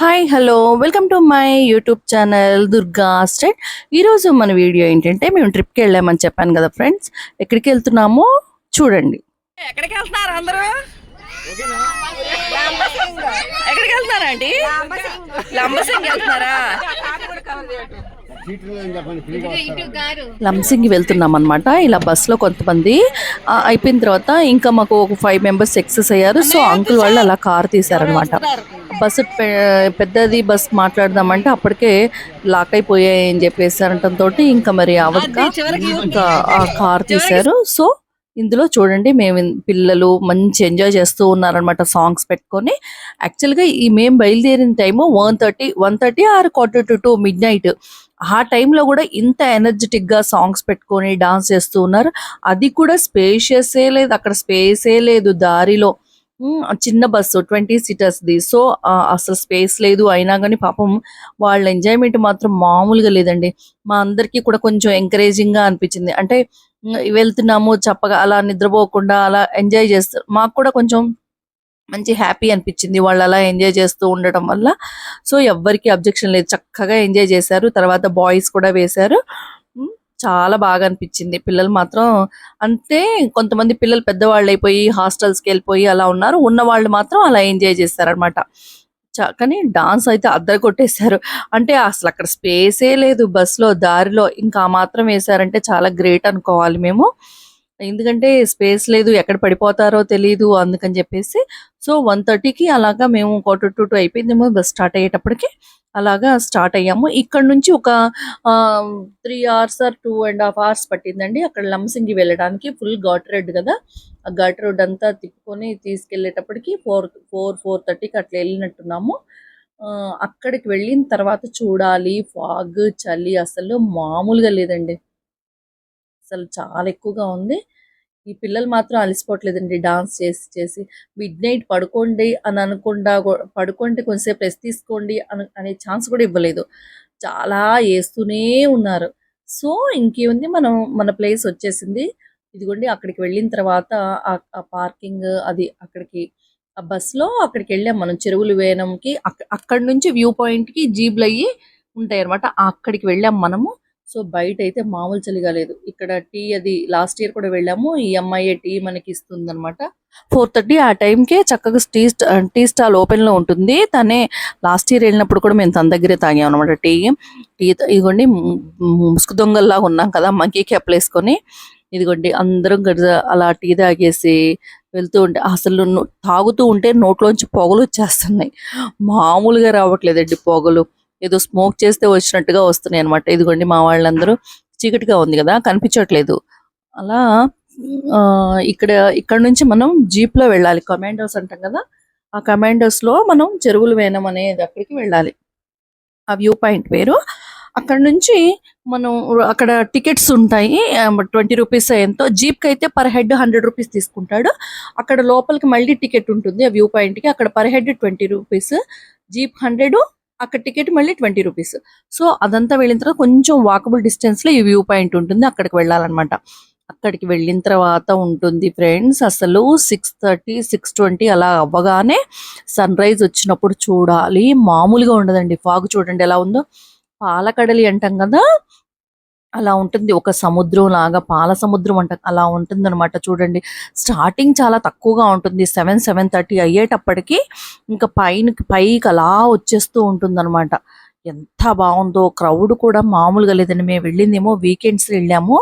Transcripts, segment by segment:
Hi hello welcome to my YouTube channel Durga state ఈరోజు మన video ఏంటంటే మేము ట్రిప్కి వెళ్ళామని చెప్పాను కదా ఫ్రెండ్స్ ఎక్కడికి వెళ్తున్నామో చూడండి. ఎక్కడికి వెళ్తున్నారు అందరూ? ఎక్కడికి వెళ్తున్నారా అండి లంబసింగ్. వెళ్తున్నారా? లంసింగి వెళ్తున్నాం అనమాట ఇలా బస్సులో కొంతమంది అయిపోయిన తర్వాత ఇంకా మాకు ఒక ఫైవ్ మెంబర్స్ ఎక్సెస్ అయ్యారు. సో అంకుల్ వాళ్ళు అలా కార్ తీశారనమాట బస్సు పెద్దది బస్ మాట్లాడదామంటే అప్పటికే లాక్ అయిపోయాయి అని చెప్పేసి అనటంతో ఇంకా మరి అవక ఇంకా ఆ కార్ తీశారు. సో ఇందులో చూడండి మేము పిల్లలు మంచి ఎంజాయ్ చేస్తూ ఉన్నారనమాట సాంగ్స్ పెట్టుకొని. యాక్చువల్గా ఈ మేము బయలుదేరిన time one thirty one thirty or quarter to two midnight. ఆ టైంలో కూడా ఇంత ఎనర్జెటిక్గా సాంగ్స్ పెట్టుకొని డాన్స్ చేస్తూ ఉన్నారు. అది కూడా స్పేషియసే లేదు. అక్కడ స్పేసే లేదు దారిలో. చిన్న బస్సు ట్వంటీ సీటర్స్ది సో అసలు స్పేస్ లేదు. అయినా కానీ పాపం వాళ్ళ ఎంజాయ్మెంట్ మాత్రం మామూలుగా లేదండి. మా అందరికీ కూడా కొంచెం ఎంకరేజింగ్గా అనిపించింది. అంటే వెళ్తున్నాము చప్పగా అలా నిద్రపోకుండా అలా ఎంజాయ్ చేస్తారు మాకు కూడా కొంచెం మంచి హ్యాపీ అనిపించింది. వాళ్ళు అలా ఎంజాయ్ చేస్తూ ఉండటం వల్ల. సో ఎవ్వరికి అబ్జెక్షన్ లేదు. చక్కగా ఎంజాయ్ చేశారు. తర్వాత బాయ్స్ కూడా వేశారు. చాలా బాగా అనిపించింది. పిల్లలు మాత్రం అంటే కొంతమంది పిల్లలు పెద్దవాళ్ళు అయిపోయి హాస్టల్స్కి వెళ్ళిపోయి అలా ఉన్నారు. ఉన్న వాళ్ళు మాత్రం అలా ఎంజాయ్ చేస్తారనమాట కానీ డాన్స్ అయితే అద్దరు కొట్టేశారు. అంటే అసలు అక్కడ స్పేసే లేదు బస్సులో దారిలో. ఇంకా మాత్రం వేశారంటే చాలా గ్రేట్ అనుకోవాలి మేము. ఎందుకంటే స్పేస్ లేదు ఎక్కడ పడిపోతారో తెలియదు అందుకని చెప్పేసి. సో వన్ థర్టీకి అలాగా మేము క్వార్టర్ టు టూ అయిపోయిందేమో బస్ స్టార్ట్ అయ్యేటప్పటికి అలాగా స్టార్ట్ అయ్యాము. ఇక్కడ నుంచి ఒక three hours or two and half hours పట్టిందండి. అక్కడ లంసింగి వెళ్ళడానికి ఫుల్ ఘాట్ రోడ్ కదా. ఆ ఘాట్ రోడ్ అంతా తిప్పుకొని తీసుకెళ్ళేటప్పటికి ఫోర్ ఫోర్ ఫోర్ థర్టీకి అట్లా వెళ్ళినట్టున్నాము. అక్కడికి వెళ్ళిన తర్వాత చూడాలి. ఫాగ్ చలి అసలు మామూలుగా లేదండి. అసలు చాలా ఎక్కువగా ఉంది. ఈ పిల్లలు మాత్రం అలసిపోవట్లేదండి. డాన్స్ చేసి చేసి మిడ్ నైట్ పడుకోండి అని అనుకుండా పడుకోండి కొంచెంసేపు రెస్ట్ తీసుకోండి అని అనే ఛాన్స్ కూడా ఇవ్వలేదు. చాలా వేస్తూనే ఉన్నారు. సో ఇంకేముంది? మనం మన ప్లేస్ వచ్చేసింది. ఇదిగోండి అక్కడికి వెళ్ళిన తర్వాత ఆ- పార్కింగ్ అది అక్కడికి ఆ బస్సులో అక్కడికి వెళ్ళాం మనం. చెరువులు వేయడంకి అక్కడ నుంచి వ్యూ పాయింట్కి జీబ్లు అయ్యి ఉంటాయి అనమాట అక్కడికి వెళ్ళాం మనము. సో బయట అయితే మామూలు చలిగా లేదు. ఇక్కడ టీ అది లాస్ట్ ఇయర్ కూడా వెళ్ళాము. ఈ అమ్మాయి టీ మనకి ఇస్తుంది అనమాట ఫోర్ థర్టీ ఆ టైంకే చక్కగా టీ టీ స్టాల్ ఓపెన్లో ఉంటుంది. తనే లాస్ట్ ఇయర్ వెళ్ళినప్పుడు కూడా మేము తన దగ్గరే తాగాం అనమాట టీ టీ ఇదిగోండి ముసుగు దొంగల్లా ఉన్నాం కదా మంకీ క్యాప్ వేసుకొని. ఇదిగోండి అందరం గడిజ- అలా టీ తాగేసి వెళ్తూ ఉంటే అసలు తాగుతూ ఉంటే నోట్లోంచి పొగలు వచ్చేస్తున్నాయి. మామూలుగా రావట్లేదండి పొగలు. ఏదో స్మోక్ చేస్తే వచ్చినట్టుగా వస్తున్నాయి అనమాట ఇదిగోండి మా వాళ్ళందరూ చీకటిగా ఉంది కదా కనిపించట్లేదు. అలా ఆ, ఇక్కడ ఇక్కడ నుంచి మనం జీప్లో వెళ్ళాలి. కమాండోస్ అంటాం కదా ఆ కమాండోస్లో మనం చెరువులు వేనం అనేది అక్కడికి వెళ్ళాలి. ఆ వ్యూ పాయింట్ వేరు. అక్కడ నుంచి మనం అక్కడ టికెట్స్ ఉంటాయి. ట్వంటీ రూపీస్ ఎంతో. జీప్కి అయితే పర్ హెడ్ హండ్రెడ్ రూపీస్ తీసుకుంటాడు. అక్కడ లోపలికి మళ్ళీ టికెట్ ఉంటుంది ఆ వ్యూ పాయింట్కి అక్కడ per head twenty rupees. Jeep hundred అక్కడ టికెట్ మళ్ళీ ట్వంటీ రూపీస్ సో అదంతా వెళ్ళిన తర్వాత కొంచెం వాకబుల్ డిస్టెన్స్లో ఈ వ్యూ పాయింట్ ఉంటుంది అక్కడికి వెళ్ళాలన్నమాట. అక్కడికి వెళ్ళిన తర్వాత ఉంటుంది ఫ్రెండ్స్ అసలు సిక్స్ థర్టీ సిక్స్ ట్వంటీ అలా అవ్వగానే సన్ రైజ్ వచ్చినప్పుడు చూడాలి. మామూలుగా ఉండదండి. ఫాగ్ చూడండి ఎలా ఉందో. పాలకడలి అంటాం కదా అలా ఉంటుంది. ఒక సముద్రం లాగా పాల సముద్రం అంట అలా ఉంటుంది అనమాట చూడండి స్టార్టింగ్ చాలా తక్కువగా ఉంటుంది. సెవెన్ సెవెన్ థర్టీ అయ్యేటప్పటికి ఇంకా పైన పైకి అలా వచ్చేస్తూ ఉంటుంది ఎంత బాగుందో క్రౌడ్ కూడా మామూలుగా లేదండి. మేము వెళ్ళిందేమో వీకెండ్స్ వెళ్ళాము.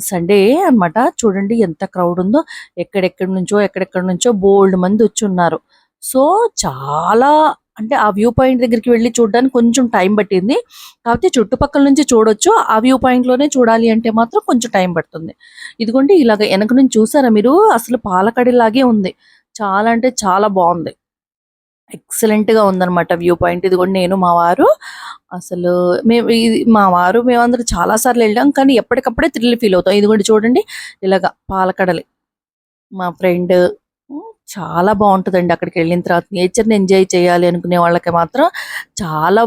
సండే అన్నమాట. చూడండి ఎంత క్రౌడ్ ఉందో ఎక్కడెక్కడి నుంచో ఎక్కడెక్కడి నుంచో బోల్డ్ మంది వచ్చి ఉన్నారు. సో చాలా అంటే ఆ వ్యూ పాయింట్ దగ్గరికి వెళ్ళి చూడడానికి కొంచెం టైం పట్టింది. కాకపోతే చుట్టుపక్కల నుంచి చూడొచ్చు. ఆ వ్యూ పాయింట్లోనే చూడాలి అంటే మాత్రం కొంచెం టైం పడుతుంది. ఇదిగోండి ఇలాగ వెనక నుంచి చూసారా మీరు? అసలు పాలకడిలాగే ఉంది. చాలా అంటే చాలా బాగుంది. ఎక్సలెంట్గా ఉందన్నమాట వ్యూ పాయింట్. ఇదిగోండి నేను మా వారు అసలు మేము ఇది మా వారు మేమందరూ చాలా సార్లు వెళ్ళాం. కానీ ఎప్పటికప్పుడే థ్రిల్ ఫీల్ అవుతాం. ఇదిగోండి చూడండి ఇలాగ పాలకడలి. మా ఫ్రెండ్ చాలా బాగుంటుందండి అక్కడికి వెళ్ళిన తర్వాత. నేచర్ని ఎంజాయ్ చేయాలి అనుకునే వాళ్ళకి మాత్రం చాలా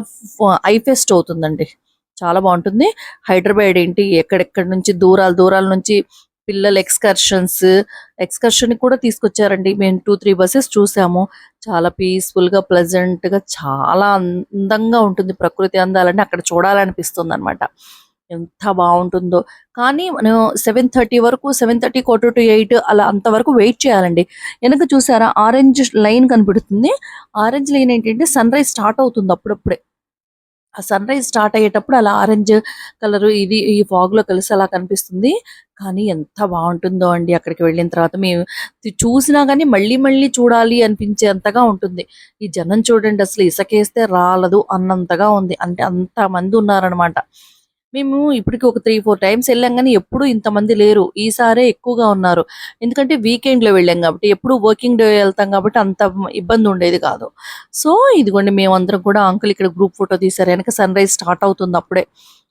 ఐ ఫెస్ట్ అవుతుందండి. చాలా బాగుంటుంది. హైదరాబాద్ ఏంటి? ఎక్కడెక్కడి నుంచి దూరాల దూరాల నుంచి పిల్లల ఎక్స్కర్షన్స్ ఎక్స్కర్షన్ కూడా తీసుకొచ్చారండి. మేము టూ త్రీ బస్సెస్ చూసాము. చాలా పీస్ఫుల్గా గా చాలా అందంగా ఉంటుంది ప్రకృతి అందాలని అక్కడ చూడాలనిపిస్తుంది అనమాట ఎంత బాగుంటుందో. కానీ మనం సెవెన్ థర్టీ వరకు seven thirty quarter to eight అలా అంతవరకు వెయిట్ చేయాలండి. వెనక చూసారా ఆరెంజ్ లైన్ కనిపెడుతుంది. ఆరెంజ్ లైన్ ఏంటంటే సన్ రైజ్ స్టార్ట్ అవుతుంది అప్పుడప్పుడే. ఆ సన్ రైజ్ స్టార్ట్ అయ్యేటప్పుడు అలా ఆరెంజ్ కలర్ ఇది ఈ ఫాగ్లో కలిసి అలా కనిపిస్తుంది. కానీ ఎంత బాగుంటుందో అండి అక్కడికి వెళ్ళిన తర్వాత. మేము చూసినా కానీ మళ్ళీ మళ్ళీ చూడాలి అనిపించేంతగా ఉంటుంది. ఈ జనం చూడండి అసలు ఇసకేస్తే రాలదు అన్నంతగా ఉంది. అంటే అంత మంది ఉన్నారనమాట మేము ఇప్పటికి ఒక త్రీ ఫోర్ టైమ్స్ వెళ్ళాం కానీ ఎప్పుడు ఇంతమంది లేరు. ఈసారే ఎక్కువగా ఉన్నారు. ఎందుకంటే వీకెండ్లో వెళ్ళాం కాబట్టి ఎప్పుడు వర్కింగ్ డే వెళ్తాం కాబట్టి అంత ఇబ్బంది ఉండేది కాదు. సో ఇదిగోండి మేమందరం కూడా అంకుల్ ఇక్కడ గ్రూప్ ఫోటో తీశారు. వెనక సన్ రైజ్ స్టార్ట్ అవుతుంది అప్పుడే.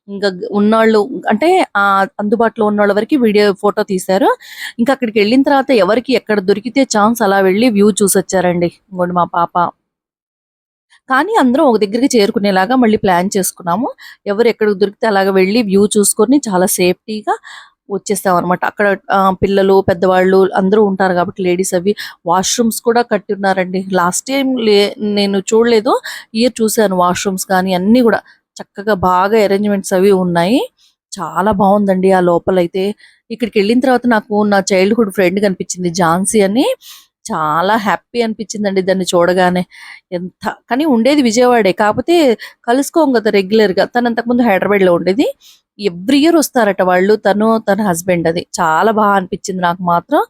ఇంకా ఉన్నోళ్ళు అంటే ఆ అందుబాటులో ఉన్న వాళ్ళ వరకు వీడియో ఫోటో తీశారు. ఇంకా అక్కడికి వెళ్ళిన తర్వాత ఎవరికి ఎక్కడ దొరికితే ఛాన్స్ అలా వెళ్ళి వ్యూ చూసొచ్చారండి. ఇంకోండి మా పాప. కానీ అందరం ఒక దగ్గరికి చేరుకునేలాగా మళ్ళీ ప్లాన్ చేసుకున్నాము. ఎవరు ఎక్కడికి దొరికితే అలాగ వెళ్ళి వ్యూ చూసుకొని చాలా సేఫ్టీగా వచ్చేస్తాం అనమాట అక్కడ ఆ, పిల్లలు పెద్దవాళ్ళు అందరూ ఉంటారు కాబట్టి లేడీస్ అవి వాష్రూమ్స్ కూడా కట్టి ఉన్నారండి లాస్ట్ టైం లే నేను చూడలేదు. ఇయర్ చూశాను వాష్రూమ్స్ కానీ అన్ని కూడా. చక్కగా బాగా అరేంజ్మెంట్స్ అవి ఉన్నాయి. చాలా బాగుందండి ఆ లోపలైతే. ఇక్కడికి వెళ్ళిన తర్వాత నాకు నా చైల్డ్హుడ్ ఫ్రెండ్ కనిపించింది ఝాన్సీ అని. చాలా హ్యాపీ అనిపించిందండి దాన్ని చూడగానే. ఎంత కానీ ఉండేది విజయవాడే. కాకపోతే కలుసుకోం కదా రెగ్యులర్గా తను అంతకుముందు హైదరాబాద్లో ఉండేది. ఎవ్రీ ఇయర్ వస్తారట వాళ్ళు. తను తన హస్బెండ్ అది. చాలా బాగా అనిపించింది నాకు మాత్రం.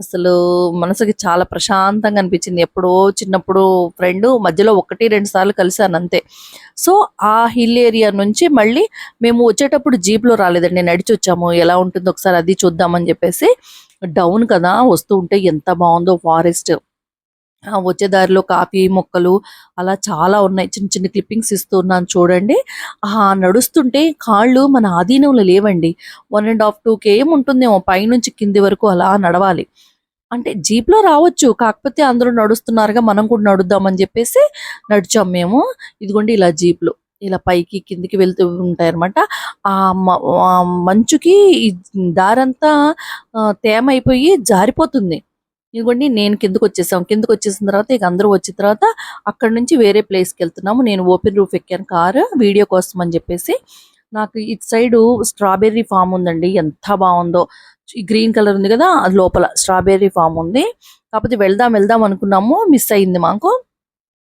అసలు మనసుకి చాలా ప్రశాంతంగా అనిపించింది. ఎప్పుడో చిన్నప్పుడు ఫ్రెండ్ మధ్యలో ఒకటి రెండు సార్లు కలిసాను అంతే. సో ఆ హిల్ ఏరియా నుంచి మళ్ళీ మేము వచ్చేటప్పుడు జీప్లో రాలేదండి. నడిచి వచ్చాము. ఎలా ఉంటుందో ఒకసారి అది చూద్దామని చెప్పేసి డౌన్ కదా వస్తూ ఉంటే ఎంత బాగుందో ఫారెస్ట్. వచ్చే దారిలో కాఫీ మొక్కలు అలా చాలా ఉన్నాయి. చిన్న చిన్న క్లిప్పింగ్స్ ఇస్తున్నాను చూడండి. ఆ నడుస్తుంటే కాళ్ళు మన ఆధీనంలో లేవండి. One and half two KM ఉంటుందేమో పైనుంచి కింది వరకు అలా నడవాలి. అంటే జీప్లో రావచ్చు. కాకపోతే అందరూ నడుస్తున్నారుగా మనం కూడా నడుద్దామని చెప్పేసి నడిచాం మేము. ఇదిగోండి ఇలా జీప్లు. ఇలా పైకి కిందికి వెళ్తూ ఉంటాయన్నమాట. ఆ మ- మంచుకి దారంతా తేమ అయిపోయి జారిపోతుంది. ఇదిగోండి నేను కిందకు వచ్చేసాం. కిందకు వచ్చేసిన తర్వాత ఇక అందరూ వచ్చిన తర్వాత అక్కడ నుంచి వేరే ప్లేస్కి వెళ్తున్నాము. నేను ఓపెన్ రూఫ్ ఎక్కాను కారు వీడియో కోసం అని చెప్పేసి. నాకు ఇటు సైడ్ స్ట్రాబెర్రీ ఫామ్ ఉందండి. ఎంత బాగుందో. గ్రీన్ కలర్ ఉంది కదా అది లోపల స్ట్రాబెర్రీ ఫామ్ ఉంది. కాకపోతే వెళ్దాం వెళ్దాం అనుకున్నాము. మిస్ అయింది మాకు.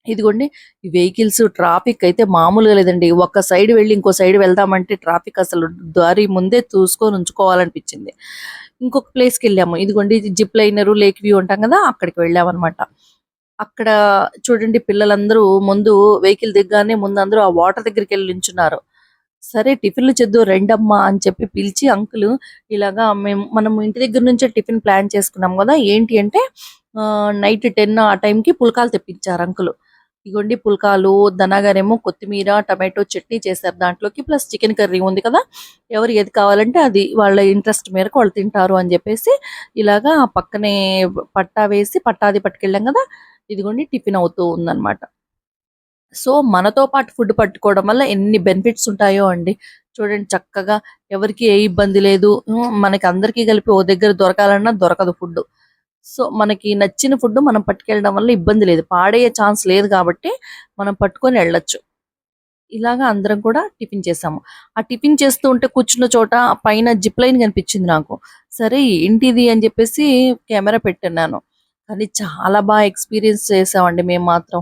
ఇదిగోండి ఈ వెహికల్స్ ట్రాఫిక్ అయితే మామూలుగా లేదండి. ఒక సైడ్ వెళ్ళి ఇంకో సైడ్ వెళ్దామంటే ట్రాఫిక్ అసలు దారి ముందే చూసుకొని ఉంచుకోవాలనిపించింది. ఇంకొక ప్లేస్కి వెళ్ళాము. ఇదిగోండి జిప్ లైనర్ లేక్ వ్యూ ఉంటాం కదా అక్కడికి వెళ్ళామన్నమాట. అక్కడ చూడండి పిల్లలందరూ ముందు వెహికల్ దిగ్గానే ముందు అందరూ ఆ వాటర్ దగ్గరికి వెళ్ళి నించున్నారు. సరే టిఫిన్లు చేద్దు రెండమ్మా అని చెప్పి పిలిచి అంకుల్ ఇలాగా మేము మనం ఇంటి దగ్గర నుంచే టిఫిన్ ప్లాన్ చేసుకున్నాం కదా ఏంటి అంటే నైట్ టెన్ ఆ టైంకి పుల్కాలు తెప్పించారు అంకుల్. ఇగోండి పుల్కాలు దనగారేమో కొత్తిమీర టమాటో చట్నీ చేశారు దాంట్లోకి ప్లస్ చికెన్ కర్రీ ఉంది కదా. ఎవరు ఏది కావాలంటే అది వాళ్ళ ఇంట్రెస్ట్ మేరకు వాళ్ళు తింటారు అని చెప్పేసి ఇలాగా పక్కనే పట్టా వేసి పట్టాది పట్టుకెళ్ళాం కదా. ఇదిగోండి టిఫిన్ అవుతూ ఉందన్నమాట. సో మనతో పాటు ఫుడ్ పట్టుకోవడం వల్ల ఎన్ని బెనిఫిట్స్ ఉంటాయో అండి. చూడండి చక్కగా ఎవరికి ఏ ఇబ్బంది లేదు. మనకి అందరికీ కలిపి ఓ దగ్గర దొరకాలన్నా దొరకదు ఫుడ్ సో మనకి నచ్చిన ఫుడ్ మనం పట్టుకెళ్ళడం వల్ల ఇబ్బంది లేదు. పాడయ్యే ఛాన్స్ లేదు కాబట్టి మనం పట్టుకొని వెళ్ళొచ్చు. ఇలాగా అందరం కూడా టిఫిన్ చేసాము. ఆ టిఫిన్ చేస్తూ ఉంటే కూర్చున్న చోట పైన జిప్ లైన్ కనిపించింది నాకు. సరే ఏంటిది అని చెప్పేసి కెమెరా పెట్టున్నాను. కానీ చాలా బాగా ఎక్స్పీరియన్స్ చేసామండి మేము మాత్రం.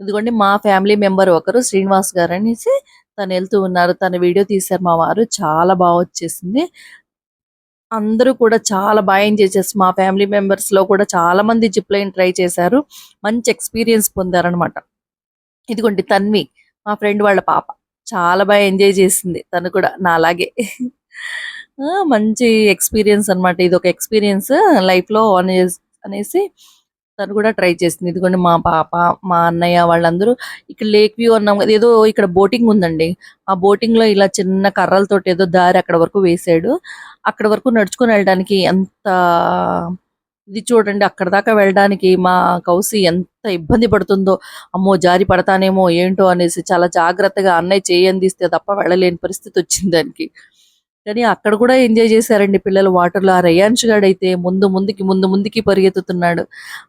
ఇదిగోండి మా ఫ్యామిలీ మెంబర్ ఒకరు శ్రీనివాస్ గారు అనేసి తను వెళ్తూ ఉన్నారు. తన వీడియో తీశారు మా వారు. చాలా బాగా వచ్చేసింది. అందరూ కూడా చాలా బాగా ఎంజాయ్ చేస్తారు మా ఫ్యామిలీ మెంబర్స్లో కూడా చాలా మంది జిప్ లైన్ ట్రై చేశారు. మంచి ఎక్స్పీరియన్స్ పొందారనమాట ఇదిగోండి తన్వి మా ఫ్రెండ్ వాళ్ళ పాప. చాలా బాగా ఎంజాయ్ చేసింది. తను కూడా నాలాగే మంచి ఎక్స్పీరియన్స్ అన్నమాట. ఇది ఒక ఎక్స్పీరియన్స్ లైఫ్లో అనేసి తను కూడా ట్రై చేసింది. ఇదిగోండి మా పాప మా అన్నయ్య వాళ్ళందరూ ఇక్కడ లేక్ వ్యూ అన్నాం కదా ఏదో ఇక్కడ బోటింగ్ ఉందండి. ఆ బోటింగ్లో ఇలా చిన్న కర్రలతోటి ఏదో దారి అక్కడ వరకు వేసాడు. అక్కడ వరకు నడుచుకొని వెళ్ళడానికి ఎంత ఇది చూడండి అక్కడ దాకా వెళ్ళడానికి మా కౌసి ఎంత ఇబ్బంది పడుతుందో అమ్మో జారి పడతానేమో ఏంటో అనేసి చాలా జాగ్రత్తగా అన్నయ్య చేయందిస్తే తప్ప వెళ్ళలేని పరిస్థితి వచ్చింది దానికి. కానీ అక్కడ కూడా ఎంజాయ్ చేశారండి పిల్లలు. వాటర్లో ఆ రయాన్ష్ గాడు అయితే ముందు ముందుకి ముందు ముందుకి పరిగెత్తుతున్నాడు.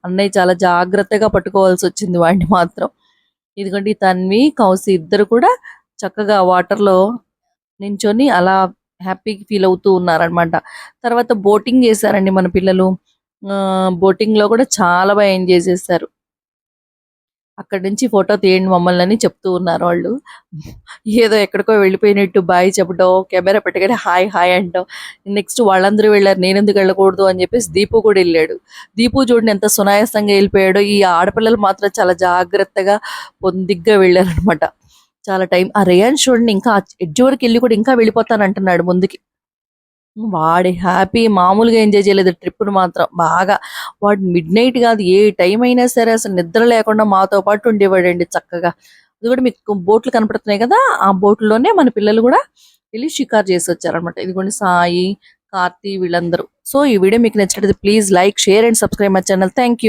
అన్నయ్య చాలా జాగ్రత్తగా పట్టుకోవాల్సి వచ్చింది వాడిని మాత్రం. ఇదిగోండి తన్వి కౌసి ఇద్దరు కూడా చక్కగా వాటర్లో నించొని అలా హ్యాపీగా ఫీల్ అవుతూ ఉన్నారనమాట తర్వాత బోటింగ్ చేశారండి మన పిల్లలు. బోటింగ్లో కూడా చాలా బాగా ఎంజాయ్ చేశారు. అక్కడి నుంచి ఫోటో తీయండి మమ్మల్ని అని చెప్తూ ఉన్నారు వాళ్ళు. ఏదో ఎక్కడికో వెళ్ళిపోయినట్టు బాయ్ చెప్పడం కెమెరా పెట్టగానే హాయ్ హాయ్ అంటాం నెక్స్ట్ వాళ్ళందరూ వెళ్ళారు నేను ఎందుకు వెళ్ళకూడదు అని చెప్పేసి దీపు కూడా వెళ్ళాడు. దీపు చూడండి ఎంత సునాయాసంగా వెళ్ళిపోయాడో ఈ ఆడపిల్లలు మాత్రం చాలా జాగ్రత్తగా పొందిగ్గా వెళ్ళారనమాట చాలా టైం ఆ రేయాన్ చూడండి ఇంకా ఎడ్జ్ వరకు వెళ్ళి కూడా ఇంకా వెళ్ళిపోతాను అంటున్నాడు ముందుకి. వాడి హ్యాపీ మామూలుగా ఎంజాయ్ చేయలేదు. ట్రిప్ను మాత్రం బాగా. వాడు మిడ్ నైట్ కాదు ఏ టైం అయినా సరే అసలు నిద్ర లేకుండా మాతో పాటు ఉండేవాడండి చక్కగా. అది కూడా మీకు బోట్లు కనపడుతున్నాయి కదా ఆ బోట్లోనే మన పిల్లలు కూడా వెళ్ళి షికార్ చేసి వచ్చారనమాట ఇదిగోండి సాయి కార్తీ వీళ్ళందరూ. సో ఈ వీడియో మీకు నచ్చినట్లయితే please like share and subscribe my channel. Thank you